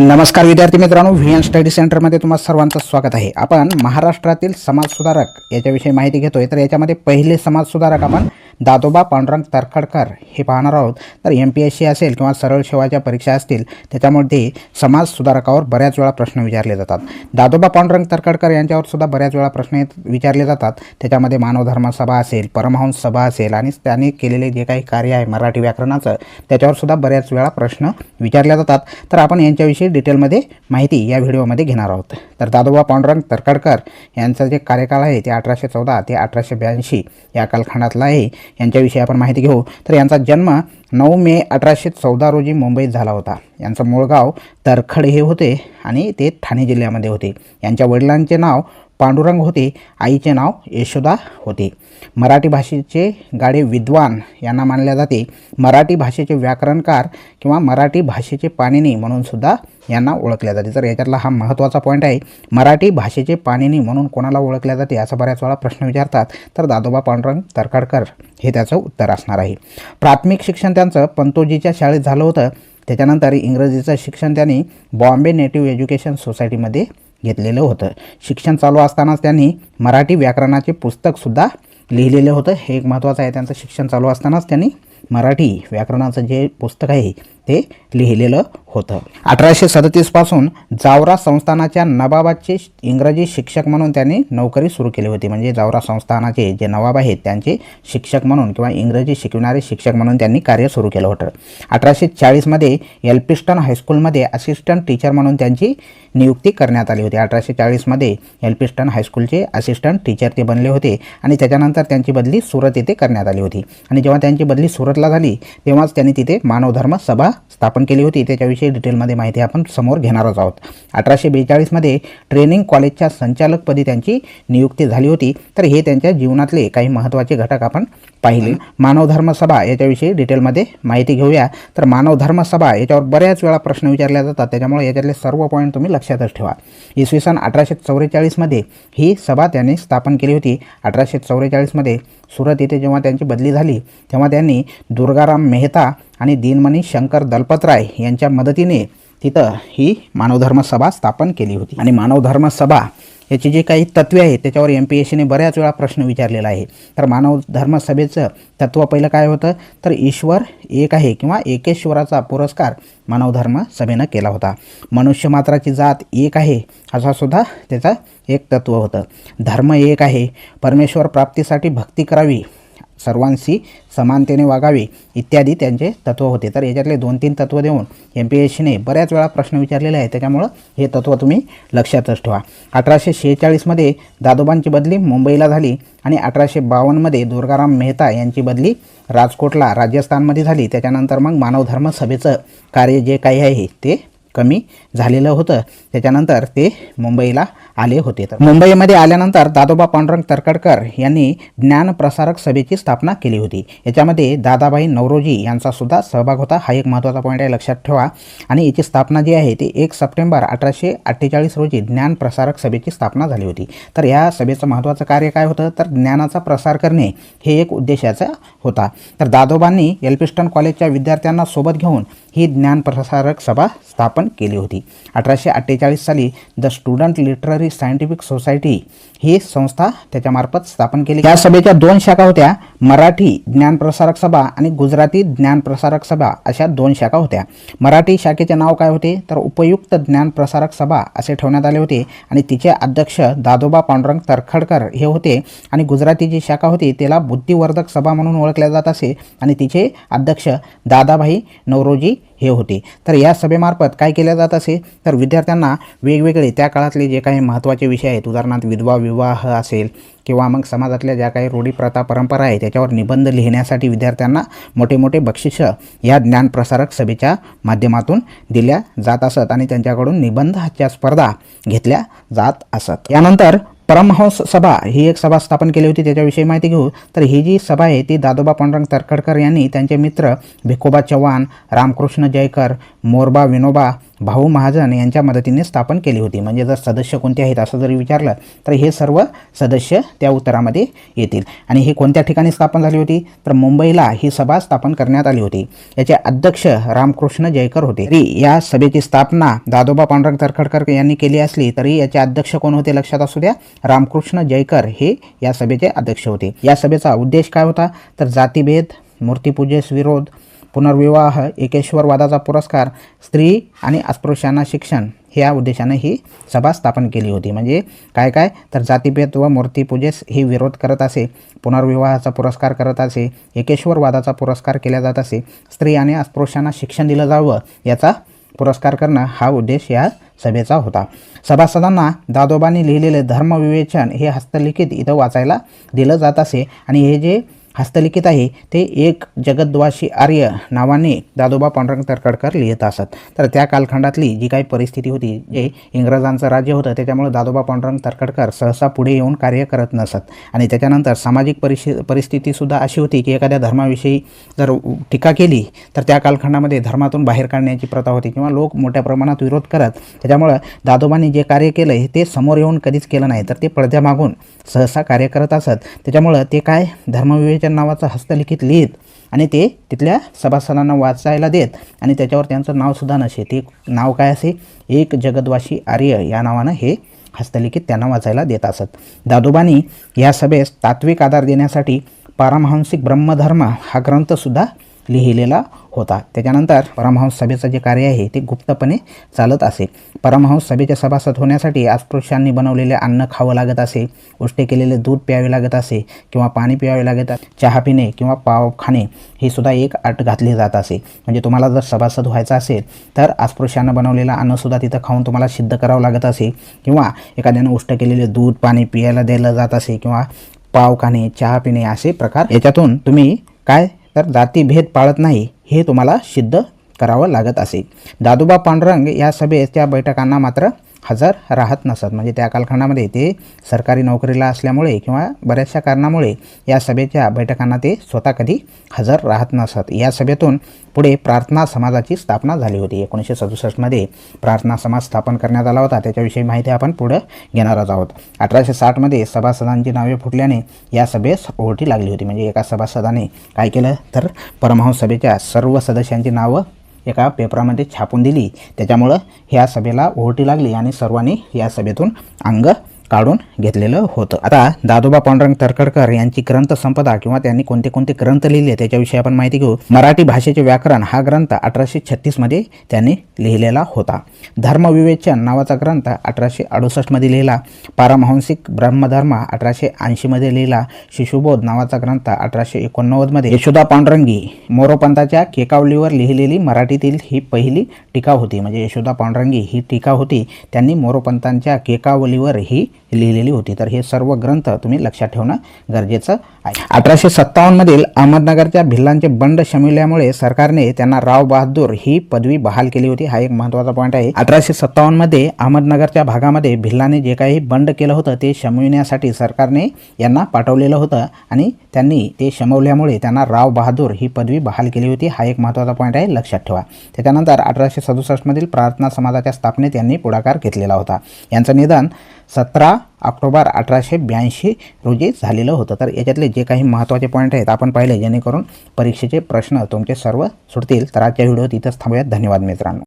नमस्कार विद्यार्थी मित्रांनो व्ही एन स्टडी सेंटरमध्ये तुम्हाला सर्वांचं स्वागत आहे. आपण महाराष्ट्रातील समाजसुधारक याच्याविषयी माहिती घेतोय तर याच्यामध्ये पहिले समाजसुधारक आपण दादोबा पांडुरंग तरखडकर हे पाहणार आहोत. तर एम पी एस सी असेल किंवा सरळ सेवाच्या परीक्षा असतील त्याच्यामध्ये समाज सुधारकावर बऱ्याच वेळा प्रश्न विचारले जातात. दादोबा पांडुरंग तरखडकर यांच्यावर सुद्धा बऱ्याच वेळा प्रश्न विचारले जातात. त्याच्यामध्ये मानवधर्म सभा असेल परमहंस सभा असेल आणि त्याने केलेले जे काही कार्य आहे मराठी व्याकरणाचं त्याच्यावर सुद्धा बऱ्याच वेळा प्रश्न विचारले जातात. तर आपण यांच्याविषयी डिटेलमध्ये माहिती या व्हिडिओमध्ये घेणार आहोत. तर दादोबा पांडुरंग तरखडकर यांचा जे कार्यकाळ आहे ते अठराशे चौदा ते अठराशे ब्याऐंशी या कालखंडातला आहे. यांच्याविषयी आपण माहिती घेऊ. तर यांचा जन्म नऊ मे अठराशे चौदा रोजी मुंबईत झाला होता. यांचं मूळ गाव तरखड हे होते आणि ते ठाणे जिल्ह्यामध्ये होते. यांच्या वडिलांचे नाव पांडुरंग होते आईचे नाव यशोदा होते. मराठी भाषेचे गाडे विद्वान यांना मानले जाते. मराठी भाषेचे व्याकरणकार किंवा मराठी भाषेचे पाणिनी म्हणून सुद्धा यांना ओळखल्या जाते. तर याच्यातला हा महत्त्वाचा पॉईंट आहे मराठी भाषेचे पाणिनी म्हणून कोणाला ओळखल्या जाते? असं बऱ्याच वेळा प्रश्न विचारतात. तर दादोबा पांडुरंग तरखडकर हे त्याचं उत्तर असणार आहे. प्राथमिक शिक्षण त्यांचं पंतोजीच्या शाळेत झालं होतं. त्याच्यानंतर इंग्रजीचं शिक्षण त्यांनी बॉम्बे नेटिव्ह एज्युकेशन सोसायटीमध्ये घेतलेलं होतं. शिक्षण चालू असतानाच त्यांनी मराठी व्याकरणाचे पुस्तकसुद्धा लिहिलेलं होतं. हे एक महत्त्वाचं आहे. त्यांचं शिक्षण चालू असतानाच त्यांनी मराठी व्याकरणाचं जे पुस्तक आहे ते लिहिलेलं होतं. अठराशे सदतीसपासून जावरा संस्थानाच्या नवाबाचे इंग्रजी शिक्षक म्हणून त्यांनी नोकरी सुरू केली होती. म्हणजे जावरा संस्थानाचे जे नवाब आहेत त्यांचे शिक्षक म्हणून किंवा इंग्रजी शिकविणारे शिक्षक म्हणून त्यांनी कार्य सुरू केलं होतं. अठराशे चाळीसमध्ये एल्पिस्टन हायस्कूलमध्ये असिस्टंट टीचर म्हणून त्यांची नियुक्ती करण्यात आली होती. अठराशे चाळीसमध्ये एल्पिस्टन हायस्कूलचे असिस्टंट टीचर ते बनले होते आणि त्याच्यानंतर त्यांची बदली सुरत येथे करण्यात आली होती. आणि जेव्हा त्यांची बदली सुरतला झाली तेव्हाच त्यांनी तिथे मानवधर्म सभा स्थापन केली होती. त्याच्याविषयी डिटेलमध्ये माहिती आपण समोर घेणारच आहोत. अठराशे बेचाळीसमध्ये ट्रेनिंग कॉलेजच्या संचालकपदी त्यांची नियुक्ती झाली होती. तर हे त्यांच्या जीवनातले काही महत्त्वाचे घटक आपण पाहिले. मानवधर्म सभा याच्याविषयी डिटेलमध्ये माहिती घेऊया. तर मानवधर्म सभा याच्यावर बऱ्याच वेळा प्रश्न विचारले जातात. त्याच्यामुळे याच्यातले सर्व पॉईंट तुम्ही लक्षातच ठेवा. इसवी सन अठराशे चौवेचाळीसमध्ये ही सभा त्यांनी स्थापन केली होती. अठराशे चौवेचाळीसमध्ये सुरत येथे जेव्हा त्यांची बदली झाली तेव्हा त्यांनी दुर्गाराम मेहता आणि दिनमणी शंकर दलपतराय यांच्या मदतीने तिथं ही मानवधर्म सभा स्थापन केली होती. आणि मानवधर्म सभा याची जी काही तत्वे आहेत त्याच्यावर एम पी एस सीने बऱ्याच वेळा प्रश्न विचारलेला आहे. तर मानव धर्म सभेचं तत्व पहिलं काय होतं? तर ईश्वर एक आहे किंवा एकेश्वराचा पुरस्कार मानवधर्म सभेनं केला होता. मनुष्य मात्राची जात एक आहे असा सुद्धा त्याचा एक तत्व होतं. धर्म एक आहे परमेश्वर प्राप्तीसाठी भक्ती करावी सर्वांशी समानतेने वागावे इत्यादी त्यांचे तत्व होते. तर याच्यातले दोन तीन तत्व देऊन एम पी एस सीने बऱ्याच वेळा प्रश्न विचारलेले आहे त्याच्यामुळं हे तत्व तुम्ही लक्षातच ठेवा. अठराशे शेहेचाळीसमध्ये दादोबांची बदली मुंबईला झाली आणि अठराशे बावन्नमध्ये दुर्गाराम मेहता यांची बदली राजकोटला राजस्थानमध्ये झाली. त्याच्यानंतर मग मानवधर्म सभेचं कार्य जे काही आहे ते कमी झालेलं होतं. त्याच्यानंतर ते मुंबईला आले होते. तर मुंबईमध्ये आल्यानंतर दादोबा पांडुरंग तरखडकर यांनी ज्ञानप्रसारक सभेची स्थापना केली होती. याच्यामध्ये दादाबाई नवरोजी यांचा सुद्धा सहभाग होता. हा एक महत्त्वाचा पॉईंट आहे लक्षात ठेवा. आणि याची स्थापना जी आहे ती एक सप्टेंबर अठराशे अठ्ठेचाळीस रोजी ज्ञानप्रसारक सभेची स्थापना झाली होती. तर या सभेचं महत्त्वाचं कार्य काय होतं? तर ज्ञानाचा प्रसार करणे हे एक उद्देशाचा होता. तर दादोबांनी एल्पिस्टन कॉलेजच्या विद्यार्थ्यांना सोबत घेऊन ही ज्ञानप्रसारक सभा स्थापन केली होती. अठराशे अठ्ठेचाळीस साली the student literary scientific society ही संस्था त्याच्यामार्फत स्थापन केली. या सभेच्या दोन शाखा होत्या मराठी ज्ञानप्रसारक सभा आणि गुजराती ज्ञानप्रसारक सभा अशा दोन शाखा होत्या. मराठी शाखेचे नाव काय होते? तर उपयुक्त ज्ञानप्रसारक सभा असे ठेवण्यात आले होते आणि तिचे अध्यक्ष दादोबा पांडुरंग तरखडकर हे होते आणि गुजराती जी शाखा होती त्याला बुद्धिवर्धक सभा म्हणून ओळखल्या जात असे आणि तिचे अध्यक्ष दादाभाई नवरोजी हे होते. तर या सभेमार्फत काय केलं जात असे? तर विद्यार्थ्यांना वेगवेगळे त्या काळातले जे काही महत्त्वाचे विषय आहेत उदाहरणार्थ विधवा विवाह असेल किंवा मग समाजातल्या ज्या काही रूढी प्रथा परंपरा आहे त्याच्यावर निबंध लिहिण्यासाठी विद्यार्थ्यांना मोठे मोठे बक्षिसं या ज्ञानप्रसारक सभेच्या माध्यमातून दिल्या जात असत आणि त्यांच्याकडून निबंधाच्या स्पर्धा घेतल्या जात असत. यानंतर परमहंस सभा ही एक सभा स्थापन केली होती त्याच्याविषयी माहिती घेऊ. तर ही जी सभा आहे ती दादोबा पांडुरंग तरखडकर यांनी त्यांचे मित्र भिकोबा चव्हाण रामकृष्ण जयकर मोरबा विनोबा भाऊ महाजन यांच्या मदतीने स्थापन केली होती. म्हणजे जर सदस्य कोणते आहेत असं जरी विचारलं तर हे सर्व सदस्य त्या उत्तरामध्ये येतील. आणि ही कोणत्या ठिकाणी स्थापन झाली होती? तर मुंबईला ही सभा स्थापन करण्यात आली होती. याचे अध्यक्ष रामकृष्ण जयकर होते. तरी या सभेची स्थापना दादोबा पांडुरंग तरखडकर यांनी केली असली तरी याचे अध्यक्ष कोण होते लक्षात असू द्या? रामकृष्ण जयकर हे या सभेचे अध्यक्ष होते. या सभेचा उद्देश काय होता? तर जातीभेद मूर्तीपूजेस विरोध पुनर्विवाह एकेश्वरवादाचा पुरस्कार स्त्री आणि अस्पृश्यांना शिक्षण ह्या उद्देशाने ही सभा स्थापन केली होती. म्हणजे काय काय? तर जातीभेद व मूर्तीपूजेस ही विरोध करत असे पुनर्विवाहाचा पुरस्कार करत असे एकेश्वरवादाचा पुरस्कार केला जात असे स्त्री आणि अस्पृश्यांना शिक्षण दिलं जावं याचा पुरस्कार करणं हा उद्देश या सभेचा होता. सभासदांना दादोबांनी लिहिलेले धर्मविवेचन हे हस्तलिखित इथं वाचायला दिलं जात असे आणि हे जे हस्तलिखित आहे. ते एक जगद्वाशी आर्य नावाने दादोबा पांडुरंग तरखडकर लिहित असत. तर त्या कालखंडातली जी काही परिस्थिती होती जे इंग्रजांचं राज्य होतं त्याच्यामुळे दादोबा पांडुरंग तरखडकर सहसा पुढे येऊन कार्य करत नसत. आणि त्याच्यानंतर सामाजिक परिस्थिती परिस्थितीसुद्धा अशी होती की एखाद्या धर्माविषयी जर टीका केली तर त्या कालखंडामध्ये धर्मातून बाहेर काढण्याची प्रथा होती किंवा लोक मोठ्या प्रमाणात विरोध करत त्याच्यामुळं दादोबांनी जे कार्य केलं हे ते समोर येऊन कधीच केलं नाही. तर ते पडद्यामागून सहसा कार्य करत असत. त्याच्यामुळं ते काय? त्यांच्या नावाचं हस्तलिखित लिहित आणि ते तिथल्या सभासदांना वाचायला देत आणि त्याच्यावर त्यांचं नावसुद्धा नसे. ते नाव काय असे? एक जगदवाशी आर्य या नावानं हे हस्तलिखित त्यांना वाचायला देत असत. दादोबांनी या सभेस तात्विक आधार देण्यासाठी पारमहंसिक ब्रह्मधर्म हा ग्रंथसुद्धा लिहिलेला होता. त्याच्यानंतर परमहंस सभेचं जे कार्य आहे ते गुप्तपणे चालत असे. परमहंस सभेचे सभासद होण्यासाठी अस्पृश्यांनी बनवलेले अन्न खावं लागत असे उष्टे केलेले दूध प्यावे लागत असे किंवा पाणी प्यावे लागत चहा पिणे किंवा पाव खाणे ही सुद्धा एक अट घातली जात असे. म्हणजे तुम्हाला जर सभासद व्हायचं असेल तर अस्पृश्यानं बनवलेलं अन्नसुद्धा तिथं खाऊन तुम्हाला सिद्ध करावं लागत असे किंवा एखाद्यानं उष्ट केलेले दूध पाणी पियायला द्यायला जात असे किंवा पाव खाणे चहा पिणे असे प्रकार. याच्यातून तुम्ही काय तर जातीभेद पाळत नाही हे तुम्हाला सिद्ध करावं लागत असे. दादोबा पांडुरंग या सभेत त्या बैठकांना मात्र हजर राहत नसत. म्हणजे त्या कालखंडामध्ये ते सरकारी नोकरीला असल्यामुळे किंवा बऱ्याचशा कारणामुळे या सभेच्या बैठकांना ते स्वतः कधी हजर राहत नसत. या सभेतून पुढे प्रार्थना समाजाची स्थापना झाली होती. एकोणीसशे सदुसष्टमध्ये प्रार्थना समाज स्थापन करण्यात आला होता. त्याच्याविषयी माहिती आपण पुढं घेणारच आहोत. अठराशे साठमध्ये सभासदांची नावे फुटल्याने या सभेस ओहोटी लागली होती. म्हणजे एका सभासदाने काय केलं? तर परमहंस सभेच्या सर्व सदस्यांची नावं एका पेपरामध्ये छापून दिली. त्याच्यामुळं ह्या सभेला ओहोटी लागली आणि सर्वांनी या सभेतून अंग काढून घेतलेलं होतं. आता दादोबा पांडुरंग तरखडकर यांची ग्रंथसंपदा किंवा त्यांनी कोणते कोणते ग्रंथ लिहिले त्याच्याविषयी आपण माहिती घेऊ. मराठी भाषेचे व्याकरण हा ग्रंथ अठराशे छत्तीसमध्ये त्यांनी लिहिलेला होता. धर्मविवेचन नावाचा ग्रंथ अठराशे अडुसष्टमध्ये लिहिला. पारमहंसिक ब्रह्मधर्म अठराशे ऐंशीमध्ये लिहिला. शिशुबोध नावाचा ग्रंथ अठराशे एकोणनव्वदमध्ये यशोदा पांडुरंगी मोरोपंताच्या केकावलीवर लिहिलेली मराठीतील ही पहिली टीका होती. म्हणजे यशोदा पांडुरंगी ही टीका होती. त्यांनी मोरोपंतांच्या केकावलीवर ही लिहिलेली होती. तर हे सर्व ग्रंथ तुम्ही लक्षात ठेवणं गरजेचं आहे. अठराशे सत्तावन्नमधील अहमदनगरच्या भिल्लांचे बंड शमिल्यामुळे सरकारने त्यांना राव बहादूर ही पदवी बहाल केली होती. हा एक महत्त्वाचा पॉईंट आहे. अठराशे सत्तावन्नमध्ये अहमदनगरच्या भागामध्ये भिल्लाने जे काही बंड केलं होतं ते शमविण्यासाठी सरकारने यांना पाठवलेलं होतं आणि त्यांनी ते शमवल्यामुळे त्यांना राव बहादूर ही पदवी बहाल केली होती. हा एक महत्त्वाचा पॉईंट आहे लक्षात ठेवा. त्याच्यानंतर अठराशे सदुसष्टमधील प्रार्थना समाजाच्या स्थापनेत यांनी पुढाकार घेतलेला होता. यांचं निधन सतरा ऑक्टोबर अठराशे ब्याऐंशी रोजी झालेलं होतं. तर याच्यातले जे काही महत्त्वाचे पॉईंट आहेत आपण पाहिले. जेणेकरून परीक्षेचे प्रश्न तुमचे सर्व सुटतील. तर आजच्या व्हिडिओत इथंच थांबूयात. धन्यवाद मित्रांनो.